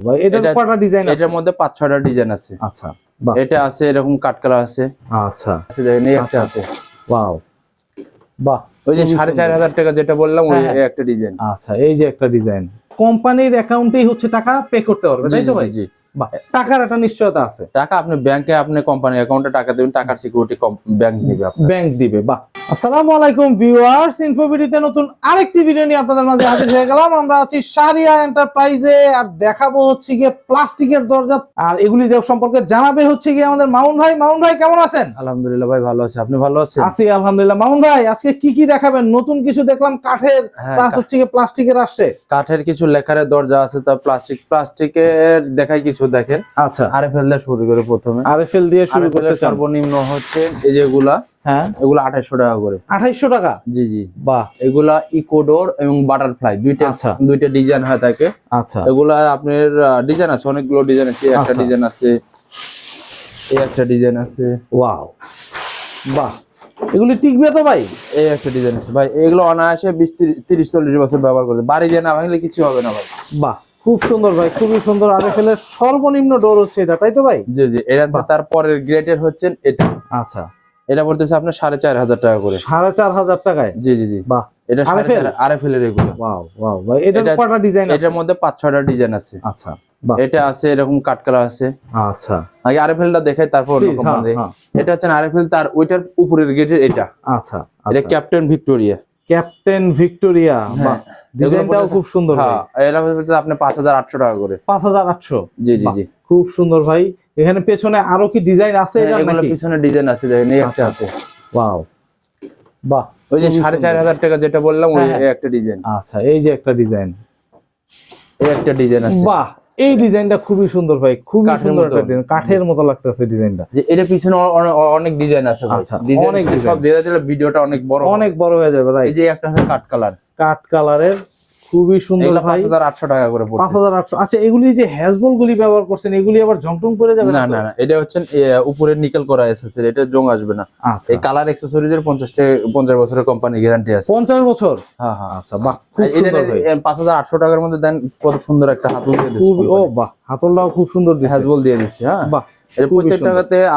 এটার মধ্যে পাঁচ ছয়টা ডিজাইন আছে। আচ্ছা এটা আছে এরকম কাট কালার আছে। আচ্ছা। দেখেন এই একটা আছে। ওয়াও বাহ ওই যে সাড়ে চার হাজার টাকা যেটা বললাম ওই হ্যাঁ, হ্যাঁ। একটা ডিজাইন আচ্ছা এই যে একটা ডিজাইন কোম্পানির অ্যাকাউন্টেই হচ্ছে টাকা পে করতে পারবে তাই তো ভাই? জি টাকার একটা নিশ্চয়তা আছে। টাকা আপনি ব্যাংকে আপনি কোম্পানি অ্যাকাউন্টে টাকা দেবেন টাকার সিকিউরিটি ব্যাংক দিবে ব্যাংক দিবে বাহ। আসসালামু আলাইকুম ভিউয়ার্স ইনফোভিডিতে নতুন আরেকটি ভিডিও নিয়ে আপনাদের মাঝে হাজির হয়ে গেলাম। আমরা আছি শারিয়া এন্টারপ্রাইজে আর দেখাবো হচ্ছে গিয়ে প্লাস্টিকের দরজা। আর এগুলি সম্পর্কে জানাবে হচ্ছে গিয়ে আমাদের মামুন ভাই। মামুন ভাই কেমন আছেন? আলহামদুলিল্লাহ ভাই ভালো আছে। আপনি ভালো আছেন? আছি আলহামদুলিল্লাহ। মামুন ভাই আজকে কি কি দেখাবেন? নতুন কিছু দেখলাম কাঠের হ্যাঁ, প্লাস হচ্ছে গিয়ে প্লাস্টিকের আসছে। কাঠের কিছু লেখারের দরজা আছে তা প্লাস্টিক প্লাস্টিকের দেখাই কিছু দেখেন। আচ্ছা। আরে ফেললে শুরু করে প্রথমে। আরএফএল দিয়ে শুরু চান। সর্বনিম্ন হচ্ছে এই যেগুলা হ্যাঁ? এগুলো আঠাইশো টাকা করে। টাকা? জি জি। বাহ। এগুলা ইকোডোর এবং বাটারফ্লাই দুইটা আচ্ছা। দুইটা ডিজাইন হয় থাকে আচ্ছা। এগুলা আপনার ডিজাইন আছে অনেকগুলো ডিজাইন আছে একটা আচ্ছা। ডিজাইন আছে এই একটা ডিজাইন আছে। ওয়াও। বাহ। এগুলি টিকবে তো ভাই? এই একটা ডিজাইন আছে। ভাই এগুলো অনায়াসে বিশ তিরিশ- চল্লিশ বছর ব্যবহার বাড়ি দিয়ে না ভাঙলে কিছু হবে না ভাই। বাহ খুব সুন্দর ভাই খুবই সুন্দর। আরএফএল এর সর্বনিম্ন ডোর হচ্ছে এটা তাই তো ভাই? জি জি। এটা তারপরের গ্রেডের হচ্ছেন এটা। আচ্ছা। এটা পড়তেছে আপনার সাড়ে চার হাজার টাকা করে। সাড়ে চার হাজার টাকায়? জি জি জি। বাহ। এটা এগুলো। ওয়াও ওয়াও ভাই এটা- কটা ডিজাইন আছে? এটার মধ্যে পাঁচ ছয়টা ডিজাইন আছে। আচ্ছা এটা আছে এরকম আছে। আচ্ছা। আগে আরএফএলটা দেখাই তারপর হ্যাঁ। হ্যাঁ। এটা হচ্ছে আরএফএল তার ওইটার উপরের গেটের এটা। আচ্ছা এটা আচ্ছা ক্যাপ্টেন ভিক্টোরিয়া ক্যাপ্টেন ভিক্টোরিয়া বাহ। ডিজাইনটাও খুব সুন্দর ভাই। হ্যাঁ এটা হচ্ছে আপনি পাঁচ হাজার আটশো টাকা করে। পাঁচ হাজার আটশো। জি জি জি। খুব সুন্দর ভাই। এখানে পেছনে আরও কি ডিজাইন আছে হ্যাঁ, এগুলো পিছনে ডিজাইন আছে দেখেন এই একটা। আছে। ওয়াও বাহ ওই যে খুবই সাড়ে চার সুন্দর। হাজার টাকা যেটা বললাম ওই হ্যাঁ, একটা ডিজাইন আচ্ছা এই যে একটা ডিজাইন এই একটা ডিজাইন আছে। বাহ এই ডিজাইনটা খুবই সুন্দর ভাই খুবই সুন্দর। একটা ডিজাইন কাঠের মতো লাগতেছে ডিজাইনটা যে এটা পিছনে অনেক ডিজাইন আছে। আচ্ছা, অনেক সব দিলে ভিডিওটা অনেক বড় অনেক বড় হয়ে যাবে রাইট এই যে একটা আছে কাট কালার। কাঠ কালারের খুবই সুন্দর ভাই। পাঁচ হাজার আটশো টাকা করে পড়ছে হাজার আটশো। আচ্ছা এগুলি যে হ্যাজবল গুলি ব্যবহার করছেন এগুলি আবার জংটং করে যাবে না না না এটা হচ্ছে উপরে নিকেল করা এসেছে এটা জং আসবে না। আচ্ছা। এই কালার অ্যাক্সেসরিজ এর পঞ্চাশ থেকে পঞ্চাশ বছরের কোম্পানি গ্যারান্টি আছে। পঞ্চাশ বছর? হ্যাঁ হ্যাঁ আচ্ছা বাহ হাজার আটশো টাকার মধ্যে দেন কত সুন্দর একটা হাতুল দিয়ে খুবই ও বাহ হাতলটাও খুব সুন্দর দিছে হ্যাজবল দিয়ে দিচ্ছে হ্যাঁ। বাহ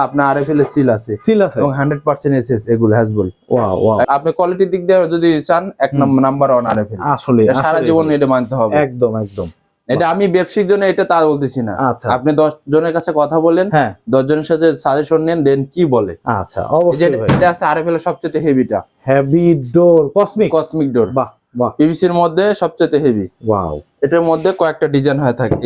আপনার আরএফএল এর সিল আছে। সিল আছে। এবং হান্ড্রেড পার্সেন্ট এসএস এগুলো হ্যাজবল ওয়াও ওয়াও আপনি কোয়ালিটির দিক দিয়ে যদি চান এক নাম্বার ওয়ান আরএফএল আসলে সারা জীবন এটা মানতে হবে। একদম একদম। এটা আমি ব্যবসায়িক জন্য এটা তা বলতেছি না। আচ্ছা। আপনি দশ জনের কাছে কথা বলেন হ্যাঁ। দশ জনের সাথে সাজেশন নেন দেন কি বলে। আচ্ছা অবশ্যই এটা আছে আরএফএল এর সবচেয়ে হেভিটা heavy door Cosmic Cosmic door বাহ। পিভিসির মধ্যে সবচেয়ে হেভি ওয়াও এটার মধ্যে কয়েকটা ডিজাইন হয়ে থাকে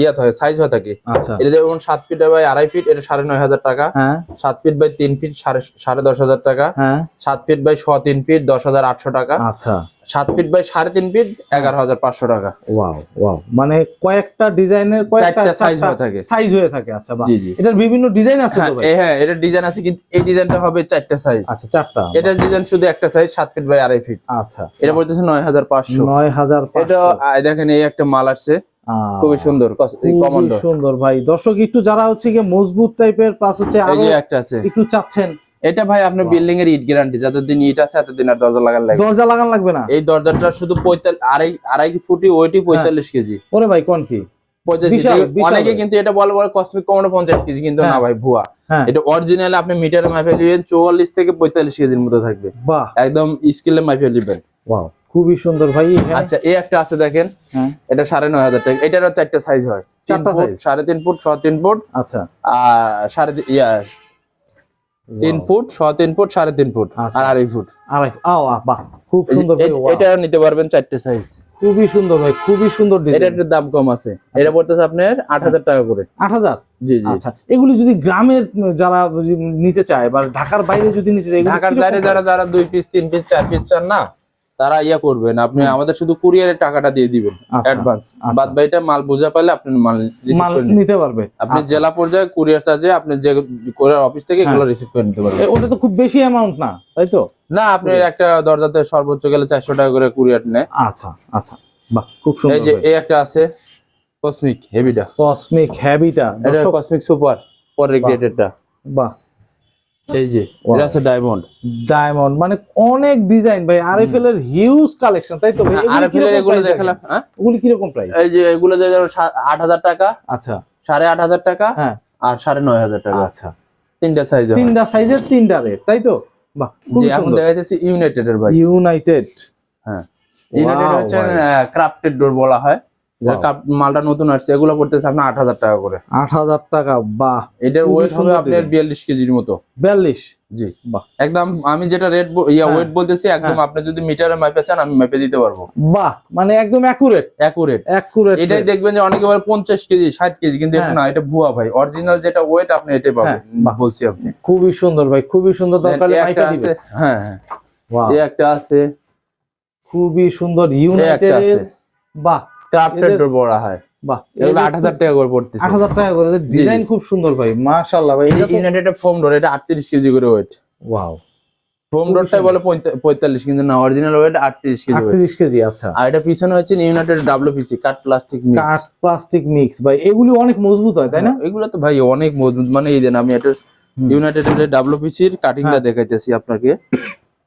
ইয়াত হয় সাইজ হয়ে থাকে। আচ্ছা। এটা যেমন সাত ফিট বাই আড়াই ফিট এটা সাড়ে নয় হাজার টাকা। হ্যাঁ। সাত ফিট বাই তিন ফিট সাড়ে সাড়ে দশ হাজার টাকা। হ্যাঁ। সাত ফিট বাই ছ তিন ফিট দশ হাজার আটশো টাকা। আচ্ছা। সাত ফিট বাই সাড়ে তিন ফিট এগারো হাজার পাঁচশো টাকা। ওয়াও ওয়াও মানে কয়েকটা ডিজাইনের কয়েকটা চারটা হয়ে থাকে। সাইজ হয়ে থাকে আচ্ছা জি, জি। এটার বিভিন্ন ডিজাইন আছে হ্যাঁ হ্যাঁ এটা ডিজাইন আছে কিন্তু এই ডিজাইনটা হবে চারটা সাইজ আচ্ছা চারটা। এটা ডিজাইন শুধু একটা সাইজ সাত ফিট বাই আড়াই ফিট। আচ্ছা। এটা বলতেছে নয় হাজার পাঁচশো। নয় হাজার এটা দেখেন এই একটা মাল আসছে। খুবই সুন্দর সুন্দর ভাই। দর্শক একটু যারা হচ্ছে মজবুত টাইপের প্লাস হচ্ছে একটা আছে। একটু চাচ্ছেন এটা ভাই আপনার বিল্ডিং এর ইট গ্যারান্টি যতদিন ইট আছে এতদিন আর দরজা লাগান লাগে দরজা লাগান লাগবে না? এই দরজাটা শুধু আড়াই আড়াই ফুটি ওইটি পঁয়তাল্লিশ কেজি। ওরে ভাই কোন কি? অনেকে কিন্তু এটা বলে বলে কসমিক কমানো পঞ্চাশ কেজি কিন্তু না হ্যাঁ। ভাই ভুয়া। হ্যাঁ। এটা অরিজিনাল আপনি মিটারে নেবেন চুয়াল্লিশ থেকে পঁয়তাল্লিশ কেজির মতো থাকবে। একদম স্কেলে মাপে নেবেন খুবই সুন্দর ভাই আচ্ছা এই একটা আছে দেখেন। হ্যাঁ। এটা সাড়ে নয় হাজার টাকা। এটারও চারটা সাইজ হয়। তিন চারটা ফুট, সাড়ে তিন ফুট ছ তিন ফুট। আচ্ছা। আর সাড়ে ইয়া তিন ফুট ছ তিন ফুট সাড়ে তিন ফুট আচ্ছা। আর আড়াই ফুট। আড়াই বাহ খুব সুন্দর এটা নিতে পারবেন চারটে সাইজ খুবই সুন্দর ভাই খুবই সুন্দর এটার দাম কম আছে। এটা পড়তেছে আপনার আট হাজার টাকা করে। আট হাজার? জি জি। আচ্ছা। এগুলি যদি গ্রামের যারা নিতে চায় বা ঢাকার বাইরে যদি নিতে চায় ঢাকার বাইরে যারা যারা দুই পিস তিন পিস চার পিস চান না তারা ইয়া করবেন আপনি আমাদের শুধু কুরিয়ারের টাকাটা দিয়ে দিবেন আচ্ছা, অ্যাডভান্স আচ্ছা। বাদ বাকিটা মাল বোঝা পাইলে আপনি মাল মাল নিতে পারবে। আপনি আচ্ছা। জেলা পর্যায়ে কুরিয়ার চার্জে আপনি যে কুরিয়ার অফিস থেকে এগুলো রিসিভ করে নিতে পারবেন। ওটা তো খুব বেশি অ্যামাউন্ট না তাই তো? না আপনি একটা দরজাতে সর্বোচ্চ গেলে চারশো টাকা করে কুরিয়ার নেয়। আচ্ছা আচ্ছা। বাহ খুব এই যে এই একটা আছে কসমিক হেভিটা কসমিক হ্যাবিটা এটা কসমিক সুপার পরের গ্রেডেরটা বাহ এই যে এটা আছে ডায়মন্ড ডায়মন্ড মানে অনেক ডিজাইন ভাই আরএফএল এর হিউজ কালেকশন তাই তো ভাই? আর এগুলি এগুলো দেখালাম রাখেন? হ্যাঁ? এগুলি প্রাইস এই যে এগুলো যে যেমন সা- আট হাজার টাকা আচ্ছা। সাড়ে আট হাজার টাকা হ্যাঁ। আর সাড়ে নয় হাজার টাকা। আচ্ছা। তিনটা সাইজ তিনটা সাইজের তিনটা রেট তাই তো? বাহ খুব এখন সুন্দর। দেখা ইউনাইটেড এর ভাই। ইউনাইটেড হ্যাঁ। ইউনাইটেড হচ্ছে। ক্রাফটেড ডোর বলা হয়। মালটা নতুন আসছে এগুলো পড়তেছে আপনার আট হাজার টাকা করে। আট হাজার টাকা বাহ। এটার খুবই ওয়েট হবে সুন্দর আপনার বিয়াল্লিশ কেজির মতো। বিয়াল্লিশ? জি। বাহ। একদম আমি যেটা রেট ইয়া হ্যাঁ। ওয়েট বলতেছি একদম আপনি যদি মিটারে মাপে চান আমি মাপে দিতে পারব। বাহ মানে একদম অ্যাকুরেট অ্যাকুরেট অ্যাকুরেট এটাই দেখবেন যে অনেকে বলে পঞ্চাশ কেজি ষাট কেজি কিন্তু এটা হ্যাঁ। না এটা ভুয়া ভাই। অরিজিনাল যেটা ওয়েট আপনি এটাই পাবেন হ্যাঁ। বলছি আপনি। খুবই সুন্দর ভাই খুবই সুন্দর দরকার একটা আছে হ্যাঁ হ্যাঁ। এই একটা আছে। খুবই সুন্দর ইউনাইটেড বাহ ক্রাফটেড ডোর বলা হয়। বাহ এগুলো টাকা করে পড়তেছে। আট হাজার টাকা করে ডিজাইন খুব সুন্দর ভাই মাশাআল্লাহ ভাই এটা ইউনাইটেড ফোম ডোর এটা আটত্রিশ কেজি করে ওয়েট ওয়াও ফোম ডোরটাই বলে কিন্তু না অরিজিনাল ওয়েট আটত্রিশ কেজি weight। 38 কেজি আচ্ছা। আর এটা পিছনে হচ্ছে ইউনাইটেড ডাব্লিউপিসি কাঠ প্লাস্টিক প্লাস্টিক মিক্স ভাই এগুলি অনেক মজবুত হয় তাই না? এগুলো তো ভাই অনেক মজবুত মানে এই দেন আমি এটা ইউনাইটেড ডাব্লিউপিসির কাটিংটা হ্যাঁ। দেখাইতেছি আপনাকে।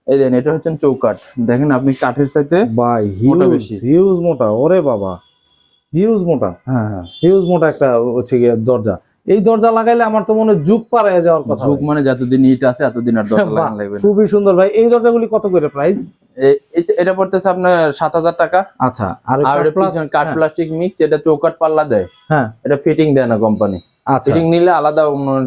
এই দেন এটা হচ্ছে চৌকাঠ। দেখেন আপনি কাঠের সাথে মোটা হিউজ বেশি। হিউজ মোটা ওরে বাবা। হিউজ মোটা। হ্যাঁ হ্যাঁ। হিউজ মোটা একটা হচ্ছে গিয়ে দরজা। এই দরজা লাগাইলে আমার তো মনে হয় যুগ পাড়ায় যাওয়ার কথা যুগ। মানে যতদিন ইট আছে এতদিন আর দরজা লাগানো লাগবে না। খুবই সুন্দর ভাই। এই দরজাগুলি কত করে প্রাইস এটা- পড়তেছে আপনার সাত হাজার টাকা। আচ্ছা আর কাঠ প্লাস্টিক মিক্স এটা চৌকাঠ পাল্লা দেয়। হ্যাঁ। এটা ফিটিং দেয় না কোম্পানি ফিটিং নিলে আলাদা উন্নয়ন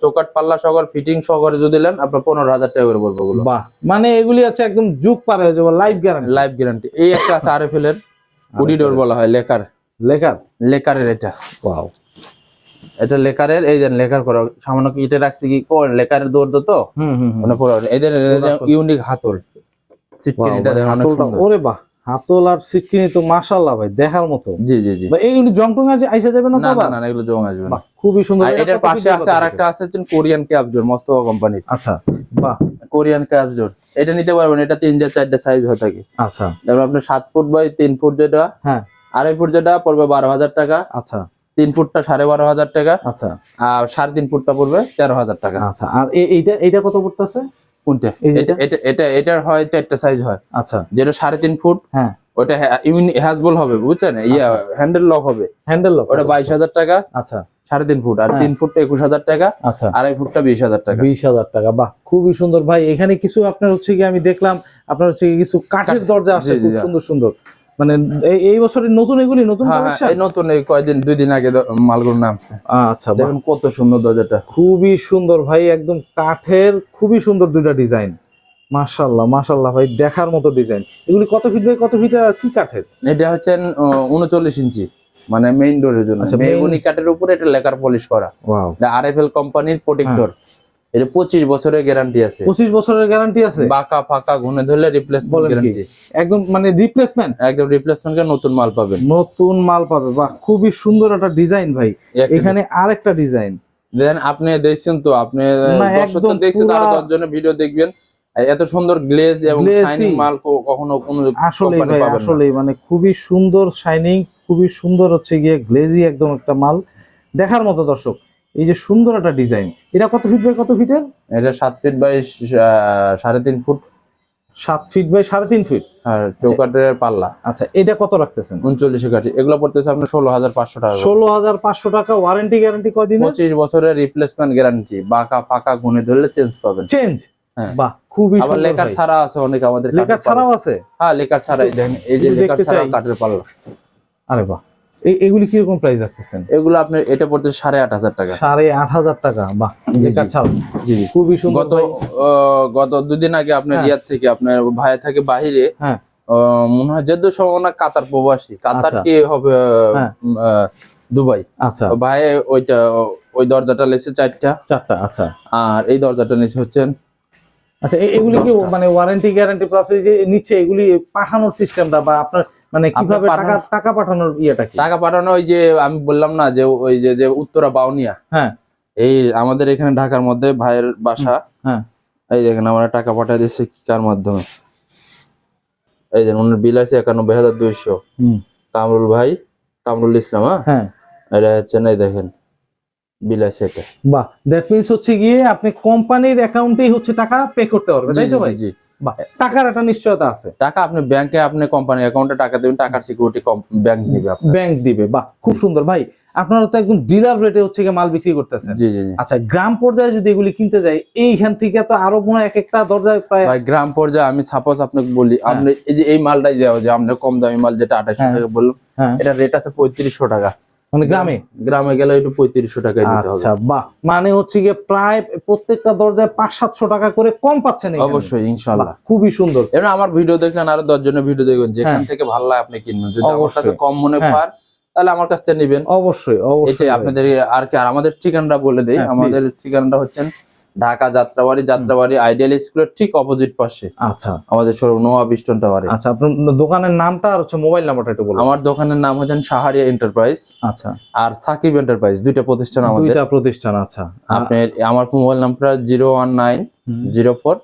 চৌকাঠ পাল্লা সহকার ফিটিং সহকারে যদি নেন আপনার পনেরো হাজার টাকা করে পড়বে ওগুলো। মানে এগুলি হচ্ছে একদম যুগ পার হয়ে যাবে লাইফ গ্যারান্টি লাইফ গ্যারান্টি এই একটা আছে আরএফএল এর উডি ডোর বলা হয় লেকার। লেখার লেকারের এটা। ওয়াও এটা লেকারের এই দেন লেকার করা সামান্য কি ইটে রাখছি কি? কোন? লেকারের দৌড় তো হুম হুম হুম। মানে পুরো এদের ইউনিক হাতল। সিটকিন এটা অনেক হাতলটা- সুন্দর। ওরে বাহ। হাতল আর সিটকিনি তো মাশাআল্লাহ ভাই দেখার মতো। জি জি জি। এইগুলো জংটং আছে আইসা যাবে না না না এগুলো জং আসবে না। খুবই সুন্দর। এটা এটার পাশে আছে আরেকটা আছে হচ্ছে কোরিয়ান ক্যাপজোর মস্তফা কোম্পানির। আচ্ছা বাহ। কোরিয়ান ক্যাপজোর এটা নিতে পারবেন এটা তিনটা চারটা সাইজ হয়ে থাকে। আচ্ছা। তারপর আপনার সাত ফুট বাই তিন ফুট যেটা হ্যাঁ। আড়াই ফুট যেটা পড়বে বারো হাজার টাকা। আচ্ছা। তিন ফুটটা সাড়ে বারো হাজার টাকা। আচ্ছা। আর সাড়ে তিন ফুটটা পড়বে তেরো হাজার টাকা। আচ্ছা আর এইটা এইটা কত পড়তেছে? কোনটা? এটা এটা? এটা এটার হয় চারটা সাইজ হয়। আচ্ছা। যেটা সাড়ে তিন ফুট হ্যাঁ। ওটা হ্যাজবল হবে বুঝছেন? ইয়া হ্যান্ডেল লক হবে। হ্যান্ডেল লক ওটা বাইশ হাজার টাকা আচ্ছা। সাড়ে তিন ফুট। আর হ্যাঁ। তিন ফুটটা একুশ হাজার টাকা আচ্ছা। আড়াই ফুটটা বিশ হাজার টাকা। বিশ হাজার টাকা বাহ খুবই সুন্দর। ভাই এখানে কিছু আপনার হচ্ছে কি আমি দেখলাম আপনার হচ্ছে কিছু কাঠের দরজা আছে খুব সুন্দর সুন্দর। মানে এই- বছরের নতুন এগুলি নতুন হ্যাঁ, হ্যাঁ, কালেকশন? নতুন এই কয়দিন দুই দিন আগে দ- মালগুলো নামছে। আচ্ছা দেখুন কত সুন্দর দরজাটা। খুবই সুন্দর ভাই একদম কাঠের খুবই সুন্দর দুইটা ডিজাইন। মাশাল্লাহ মাশাল্লাহ ভাই দেখার মতো ডিজাইন। এগুলি কত ফিট বাই কত ফিটের আর কি কাঠের? এটা হচ্ছে উনচল্লিশ ইঞ্চি মানে মেইন ডোরের জন্য। আচ্ছা, মেগুনি কাঠের উপরে এটা লেকার পলিশ করা। ওয়াও। এটা আরএফএল কোম্পানির প্রোটেক্টর এটা পঁচিশ বছরের গ্যারান্টি আছে। পঁচিশ বছরের গ্যারান্টি আছে? বাঁকা ফাঁকা ঘুনে ধরলে রিপ্লেসমেন্ট গ্যারান্টি একদম মানে রিপ্লেসমেন্ট একদম রিপ্লেসমেন্ট নতুন মাল পাবেন। নতুন মাল পাবে বাহ খুবই সুন্দর একটা ডিজাইন ভাই। এখানে আরেকটা ডিজাইন দেন আপনি দেখছেন তো আপনি দর্শক দেখছেন আরও পুরা- জনের ভিডিও দেখবেন। এত সুন্দর গ্লেজ এবং শাইনিং মাল কখনো কোনো আসলে ভাই আসলে মানে খুবই সুন্দর শাইনিং খুবই সুন্দর হচ্ছে গিয়ে গ্লেজি একদম একটা মাল। দেখার মতো দর্শক। এই যে সুন্দর একটা ডিজাইন এটা কত ফিট বাই কত ফিটের এটা সাত ফিট বাই সাড়ে তিন ফুট। সাত ফিট বাই সাড়ে তিন ফিট আর চৌকাটের পাল্লা। আচ্ছা এটা কত রাখতেছেন? উনচল্লিশে কাঠি। এগুলো পড়তেছে আপনার ষোলো হাজার পাঁচশো টাকা ষোলো হাজার পাঁচশো টাকা ওয়ারেন্টি গ্যারান্টি কদিনের পঁচিশ বছরের রিপ্লেসমেন্ট গ্যারান্টি বাঁকা ফাঁকা ঘুনে ধরলে চেঞ্জ পাবেন। চেঞ্জ হ্যাঁ। বাহ খুবই আবার ভাই। ছাড়া আছে অনেক আমাদের কাঠের ছাড়াও আছে? হ্যাঁ লেকার ছাড়াই। দেখেন এই যে একটু ছাড়া কাঠের পাল্লা। আরে বাহ। এগুলি কীরকম প্রাইস রাখতেছেন? এগুলো আপনার এটা পড়তে সাড়ে আট হাজার টাকা। সাড়ে আট হাজার টাকা বাহ জি, লেকার জি। খুবই সুন্দর গত গত দুদিন আগে আপনার হ্যাঁ। ইয়ার থেকে আপনার ভাই থাকে বাহিরে হ্যাঁ। মনে হয় যেহেতু সম্ভাবনা কাতার প্রবাসী। কাতার আচ্ছা। কি হবে হ্যাঁ। দুবাই। আচ্ছা। ভাই ওইটা ওই দরজাটা লেছে চারটা। চারটা আচ্ছা। আর এই দরজাটা নিচে হচ্ছেন আচ্ছা এগুলি কি মানে ওয়ারেন্টি গ্যারান্টি প্রসেস যে নিচ্ছে এগুলি পাঠানোর সিস্টেমটা বা আপনার মানে কীভাবে টাকা টাকা পাঠানোর ইয়েটা টাকা পাঠানো ওই যে আমি বললাম না যে ওই যে যে উত্তরা বাউনিয়া। হ্যাঁ। এই আমাদের এখানে ঢাকার মধ্যে ভাইয়ের বাসা। হ্যাঁ। এই দেখেন আমরা টাকা পাঠিয়ে দিচ্ছি কার মাধ্যমে? এই যে ওনার বিল আছে একানব্বই হাজার দুইশো। হুম। কামরুল ভাই কামরুল ইসলাম হ্যাঁ? হ্যাঁ। এটা হচ্ছে না দেখেন বিল আছে এটা। বাহ দ্যাট মিনস হচ্ছে গিয়ে আপনি কোম্পানির অ্যাকাউন্টেই হচ্ছে টাকা পে করতে পারবেন তাই তো ভাই? জি, টাকার একটা নিশ্চয়তা আছে। টাকা আপনি ব্যাংকে আপনি কোম্পানি অ্যাকাউন্টে টাকা দেবেন টাকার সিকিউরিটি ব্যাংক আপনার ব্যাংক দিবে বাহ খুব সুন্দর। ভাই আপনারা তো একদম ডিলার রেটে হচ্ছে গিয়ে মাল বিক্রি করতেছেন। জি জি আচ্ছা গ্রাম পর্যায়ে যদি এগুলি কিনতে যাই এইখান থেকে তো আরও মনে এক একটা দরজায় প্রায় ভাই গ্রাম পর্যায়ে আমি সাপোজ আপনাকে বলি হ্যাঁ। আপনি এই যে এই মালটাই দেওয়া যে আমরা কম দামি মাল যেটা আঠাশশো হ্যাঁ। টাকা বললাম হ্যাঁ। এটা রেট আছে পঁয়ত্রিশশো টাকা। মানে গ্রামে গ্রামে? গেলে একটু পঁয়ত্রিশশো আচ্ছা বাহ। মানে হচ্ছে গিয়ে প্রায় প্রত্যেকটা দরজায় পাঁচ সাতশো টাকা করে কম পাচ্ছেন অবশ্যই ইনশাল্লাহ খুবই সুন্দর। এবার আমার ভিডিও দেখলেন আরও দশ জনের ভিডিও দেখবেন যেখান হ্যাঁ। থেকে ভালো লাগে আপনি কিনবেন। যদি আমার অবশ্যই। কাছে কম মনে হ্যাঁ। পান তাহলে আমার কাছ থেকে নিবেন। অবশ্যই অবশ্যই আপনাদের আর কি আর আমাদের ঠিকানাটা বলে দেই। হ্যাঁ, আমাদের ঠিকানাটা হচ্ছেন ঢাকা যাত্রাবাড়ি যাত্রাবাড়ি আইডিয়াল স্কুলের ঠিক অপোজিট পাশে। আচ্ছা। আমাদের শোরুম নোয়া বিস্টন টাওয়ারে আচ্ছা আপনার দোকানের নামটা আর হচ্ছে মোবাইল নাম্বারটা একটু বলুন। আমার দোকানের নাম হচ্ছেন সাহারিয়া এন্টারপ্রাইজ আচ্ছা। আর সাকিব এন্টারপ্রাইজ দুইটা প্রতিষ্ঠান আমাদের। দুইটা প্রতিষ্ঠান আচ্ছা। আপনার আমার মোবাইল নাম্বারটা zero one nine. Zero four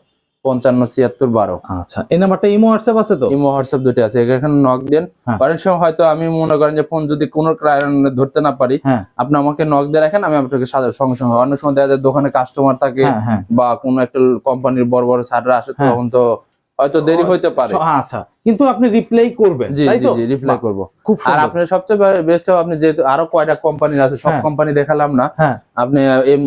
পঞ্চান্ন ছিয়াত্তর বারো। আচ্ছা এই নাম্বারটা ইমো হোয়াটসঅ্যাপ আছে তো? ইমো হোয়াটসঅ্যাপ দুটো আছে এখানে নক দেন। কারণ অনেক সময় হয়তো আমি মনে করেন যে ফোন যদি কোনো কারণে ধরতে না পারি হ্যাঁ। আপনি আমাকে নক দিয়ে রাখেন আমি আপনাকে সাধারণ সঙ্গে সঙ্গে অনেক সময় দেখা যায় দোকানে কাস্টমার থাকে হ্যাঁ হ্যাঁ। বা কোনো একটা কোম্পানির বড় বড় সাররা আসে হ্যাঁ। তখন তো হয়তো দেরি হইতে পারে। আচ্ছা কিন্তু আপনি রিপ্লাই করবেন জি তাই জি তো? জি রিপ্লাই করব। খুব আর আপনার সবচেয়ে বেস্ট আপনি যেহেতু আরও কয়টা কোম্পানি আছে সব হ্যাঁ। কোম্পানি দেখালাম না। হ্যাঁ। আপনি এম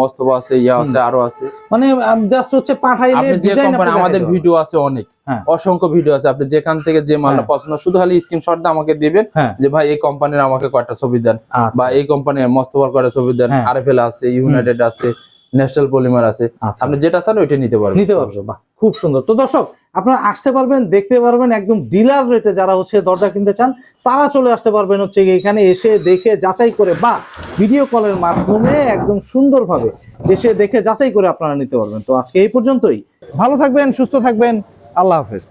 মস্তফা আছে ইয়া আছে আরও আছে। মানে জাস্ট হচ্ছে পাঠাইলে আপনি যে কোম্পানি আমাদের ভিডিও আছে অনেক। হ্যাঁ। অসংখ্য ভিডিও আছে। আপনি যেখান থেকে যে মালটা হ্যাঁ। পছন্দ শুধু খালি স্ক্রিনশট আমাকে দিবেন হ্যাঁ। যে ভাই এই কোম্পানির আমাকে কয়টা ছবি দেন? আচ্ছা। বা এই কোম্পানির মস্তফার কয়টা ছবি দেন? হ্যাঁ। আরএফএল আছে ইউনাইটেড আছে ন্যাশনাল পলিমার আছে। আচ্ছা। আপনি যেটা চান ওইটা নিতে পারবেন। নিতে পারবেন বাহ খুব সুন্দর। তো দর্শক আপনারা আসতে পারবেন দেখতে পারবেন একদম ডিলার রেটে যারা হচ্ছে দরজা কিনতে চান তারা চলে আসতে পারবেন হচ্ছে এখানে এসে দেখে যাচাই করে বা ভিডিও কলের মাধ্যমে একদম সুন্দরভাবে এসে দেখে যাচাই করে আপনারা নিতে পারবেন। তো আজকে এই পর্যন্তই। ভালো থাকবেন সুস্থ থাকবেন। আল্লাহ হাফেজ।